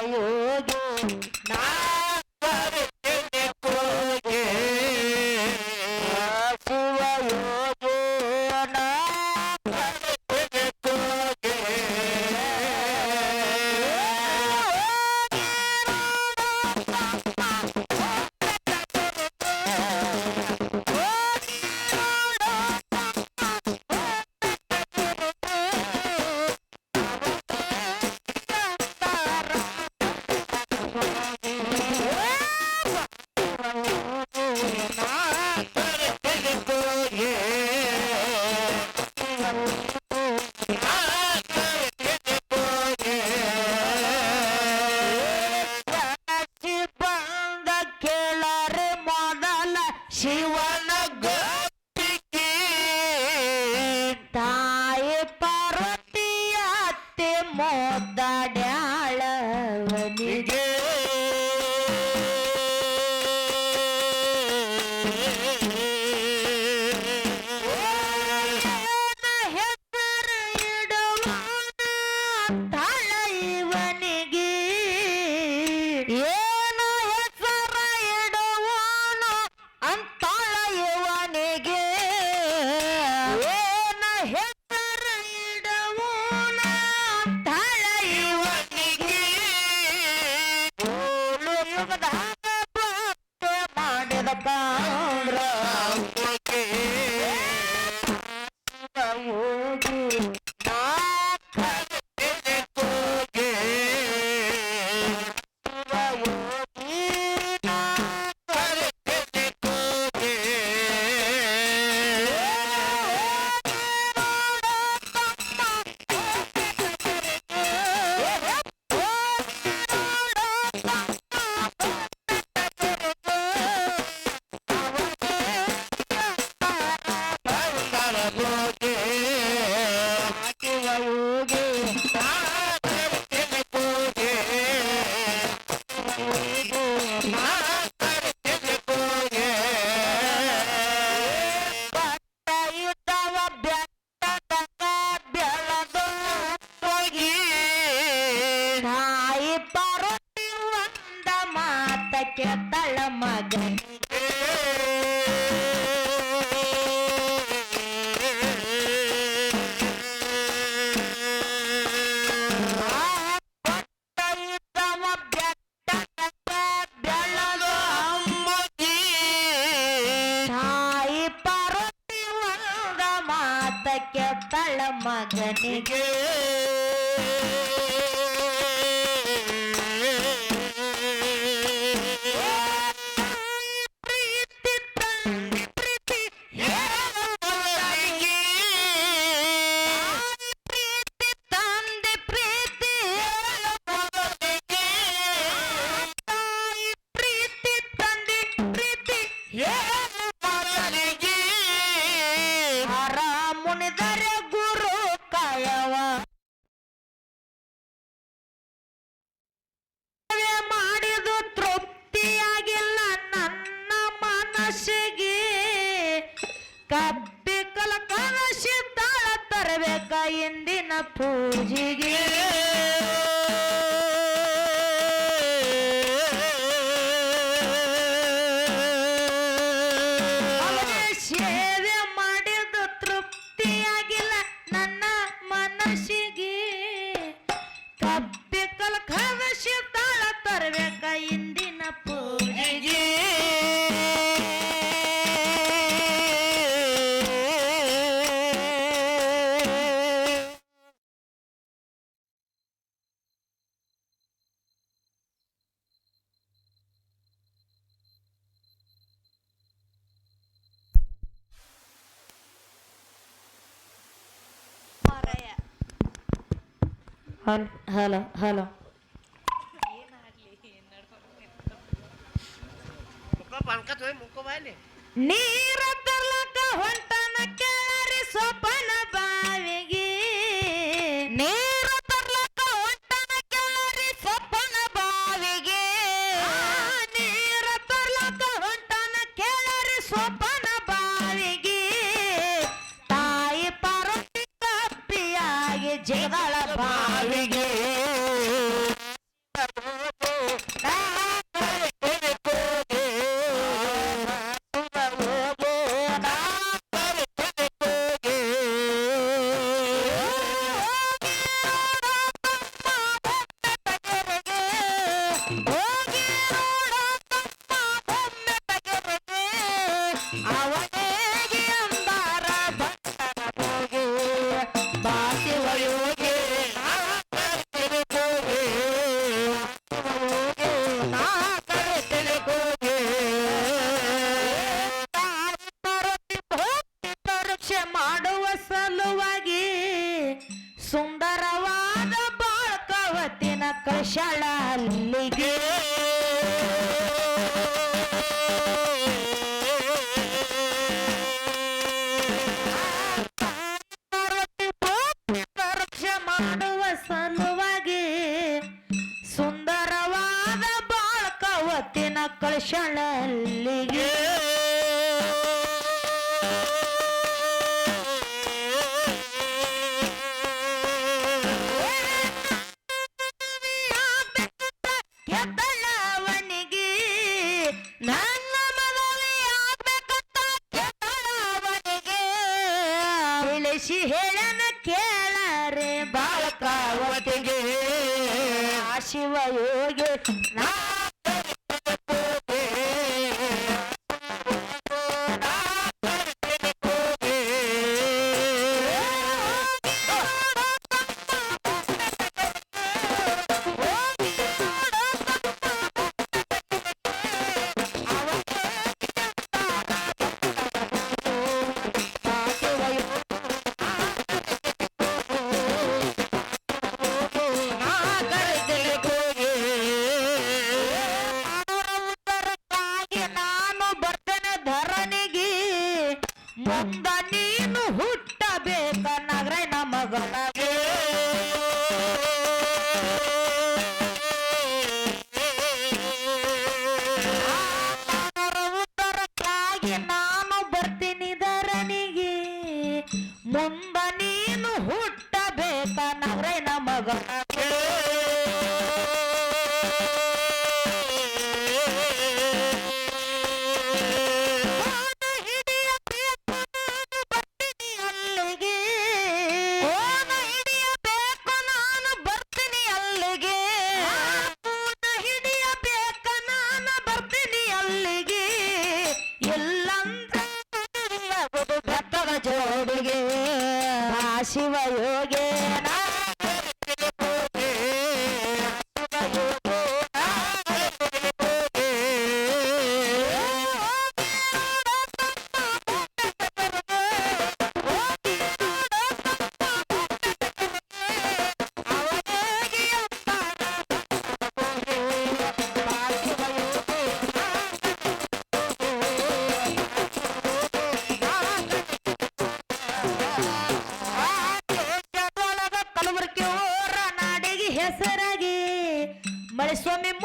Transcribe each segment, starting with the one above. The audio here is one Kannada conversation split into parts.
ಅಮ್ಮಗೆ ಕೆಲಸಕ್ಕೆ ಮಗನಿಗೆ. আপন দারে গুরু কায়া Bye. Hello hello hello. ನೀರ ತರ್ಲಕ್ಕ ಹೊಂಟ ಮಕ್ಕಳ ಶಾಲಾ ಅಲ್ಲಿಗೆ ಎದ್ದಳವನಿಗೆ ನಾನು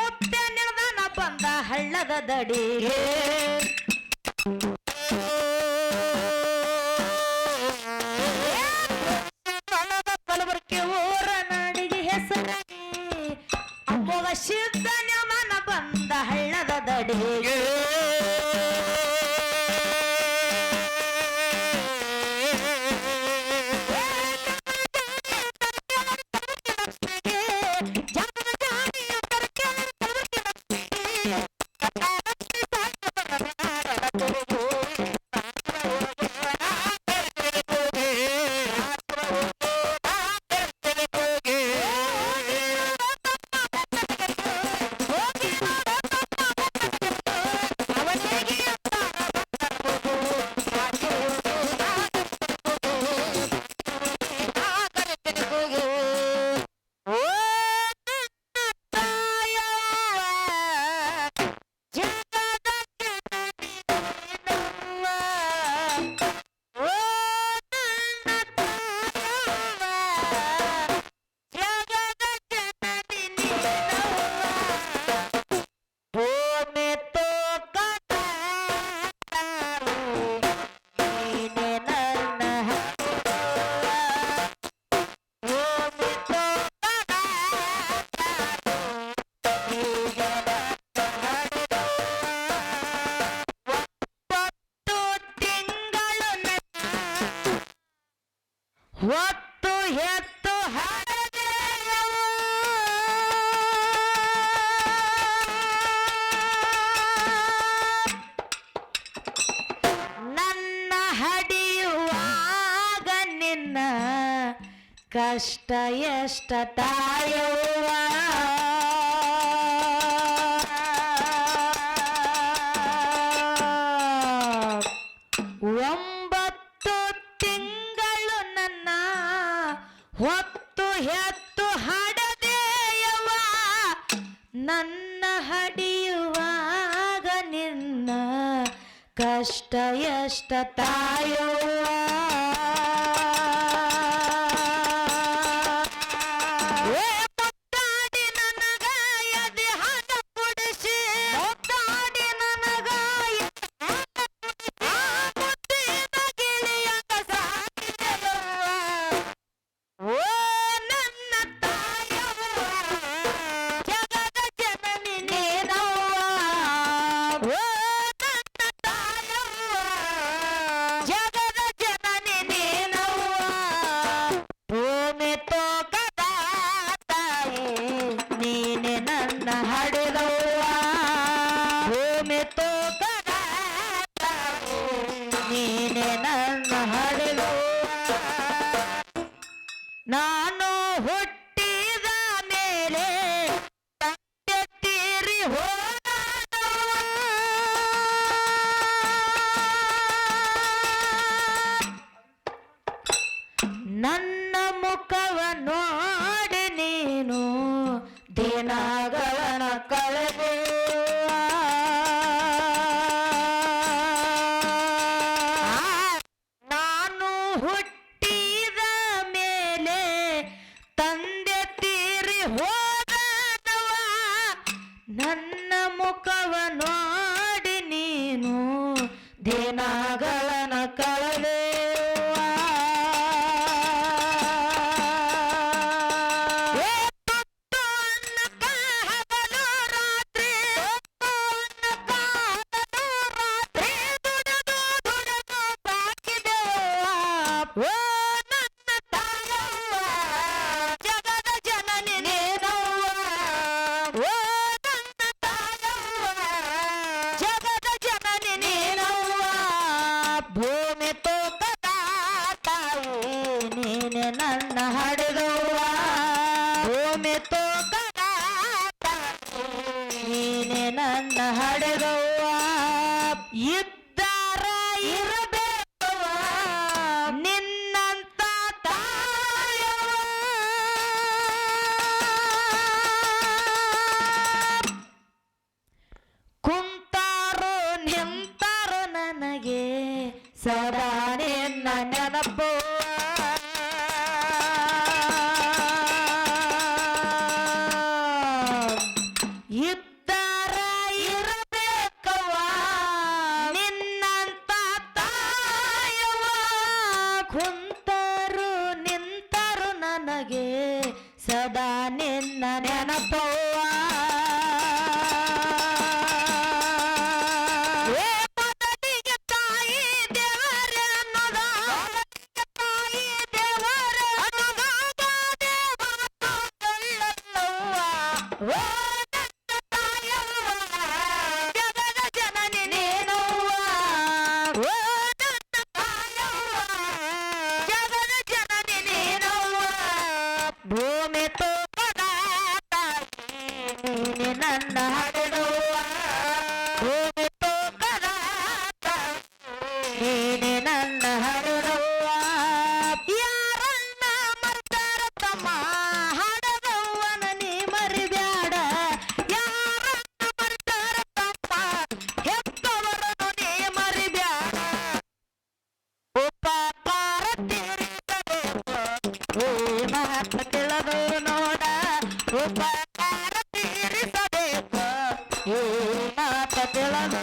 ಮುಟ್ಟ ನಿಲ್ದಾಣ ಬಂದ ಹಳ್ಳದ ದಡಿಗೆ ಕಷ್ಟ ಎಷ್ಟ ತಾಯವ್ವ? ಒಂಬತ್ತು ತಿಂಗಳು ನನ್ನ ಹೊತ್ತು ಹೆತ್ತು ಹಡದೇಯವ ನನ್ನ ಹಡಿಯುವಾಗ ನಿನ್ನ ಕಷ್ಟ ಎಷ್ಟ ತಾಯೋ Yeah. না 一 ಸದಾ ನಿನ್ನ ನೆನಪವ್ವ ನೀನೆ நாட்ட பிளவோட